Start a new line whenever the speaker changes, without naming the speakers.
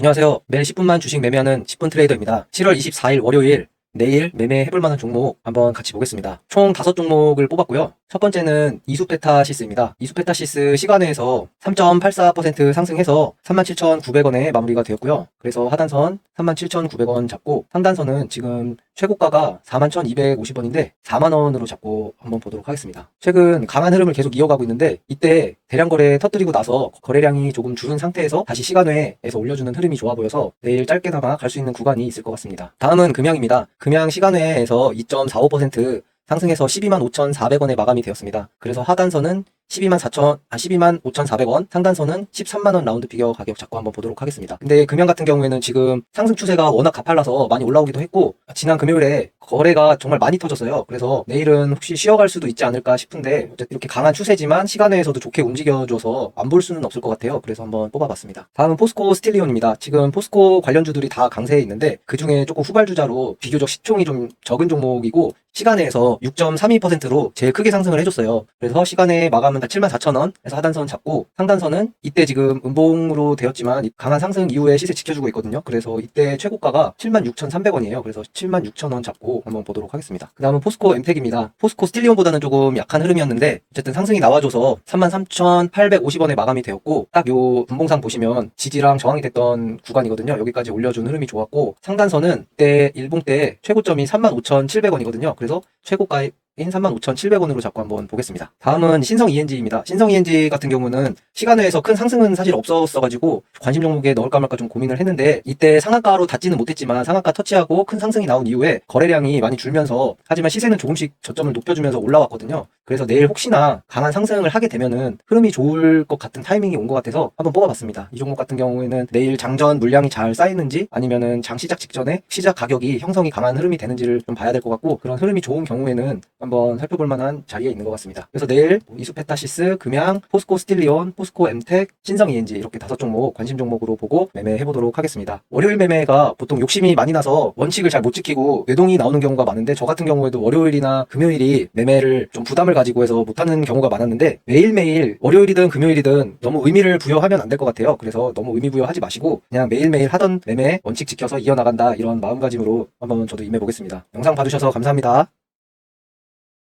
안녕하세요. 매일 10분만 주식 매매하는 10분 트레이더입니다. 7월 24일 월요일 내일 매매해볼 만한 종목 한번 같이 보겠습니다. 총 5종목을 뽑았고요. 첫 번째는 이수페타시스입니다. 이수페타시스 시간에서 3.84% 상승해서 37,900원에 마무리가 되었고요. 그래서 하단선 37,900원 잡고 상단선은 지금 최고가가 41,250원인데 4만원으로 잡고 한번 보도록 하겠습니다. 최근 강한 흐름을 계속 이어가고 있는데 이때 대량 거래 터뜨리고 나서 거래량이 조금 줄은 상태에서 다시 시간외에서 올려주는 흐름이 좋아 보여서 내일 짧게나마 갈 수 있는 구간이 있을 것 같습니다. 다음은 금양입니다. 금양 시간외에서 2.45% 상승해서 12만 5,400원에 마감이 되었습니다. 그래서 하단선은 12만 4천, 아, 12만 5,400원, 상단선은 13만원 라운드 피겨 가격 잡고 한번 보도록 하겠습니다. 근데 금양 같은 경우에는 지금 상승 추세가 워낙 가팔라서 많이 올라오기도 했고, 지난 금요일에 거래가 정말 많이 터졌어요. 그래서 내일은 혹시 쉬어갈 수도 있지 않을까 싶은데, 어쨌든 이렇게 강한 추세지만 시간외에서도 좋게 움직여줘서 안 볼 수는 없을 것 같아요. 그래서 한번 뽑아봤습니다. 다음은 포스코 스틸리온입니다. 지금 포스코 관련주들이 다 강세에 있는데, 그 중에 조금 후발주자로 비교적 시총이 좀 적은 종목이고, 시간에서 6.32%로 제일 크게 상승을 해줬어요. 그래서 시간에 마감은 74,000원에서 하단선 잡고 상단선은 이때 지금 음봉으로 되었지만 이 강한 상승 이후에 시세 지켜주고 있거든요. 그래서 이때 최고가가 76,300원이에요. 그래서 76,000원 잡고 한번 보도록 하겠습니다. 그 다음은 포스코 엠텍입니다. 포스코 스틸리온보다는 조금 약한 흐름이었는데 어쨌든 상승이 나와줘서 33,850원에 마감이 되었고 딱 요 분봉상 보시면 지지랑 저항이 됐던 구간이거든요. 여기까지 올려준 흐름이 좋았고 상단선은 이때 일봉 때 최고점이 35,700원이거든요. 그래서 최고가 인 35,700원으로 잡고 한번 보겠습니다. 다음은 신성 ENG입니다. 신성 ENG 같은 경우는 시간 외에서 큰 상승은 사실 없었어가지고 관심 종목에 넣을까 말까 좀 고민을 했는데 이때 상한가로 닿지는 못했지만 상한가 터치하고 큰 상승이 나온 이후에 거래량이 많이 줄면서 하지만 시세는 조금씩 저점을 높여주면서 올라왔거든요. 그래서 내일 혹시나 강한 상승을 하게 되면은 흐름이 좋을 것 같은 타이밍이 온 것 같아서 한번 뽑아봤습니다. 이 종목 같은 경우에는 내일 장전 물량이 잘 쌓이는지 아니면은 장 시작 직전에 시작 가격이 형성이 강한 흐름이 되는지를 좀 봐야 될 것 같고 그런 흐름이 좋은 경우에는 한번 살펴볼 만한 자리에 있는 것 같습니다. 그래서 내일 이수페타시스, 금양, 포스코 스틸리온, 포스코 엠텍, 신성 ENG 이렇게 다섯 종목 관심 종목으로 보고 매매해 보도록 하겠습니다. 월요일 매매가 보통 욕심이 많이 나서 원칙을 잘 못 지키고 외동이 나오는 경우가 많은데 저 같은 경우에도 월요일이나 금요일이 매매를 좀 부담을 가지고 해서 못하는 경우가 많았는데 매일매일 월요일이든 금요일이든 너무 의미를 부여하면 안 될 것 같아요. 그래서 너무 의미 부여하지 마시고 그냥 매일매일 하던 매매 원칙 지켜서 이어나간다 이런 마음가짐으로 한번 저도 임해 보겠습니다. 영상 봐주셔서 감사합니다.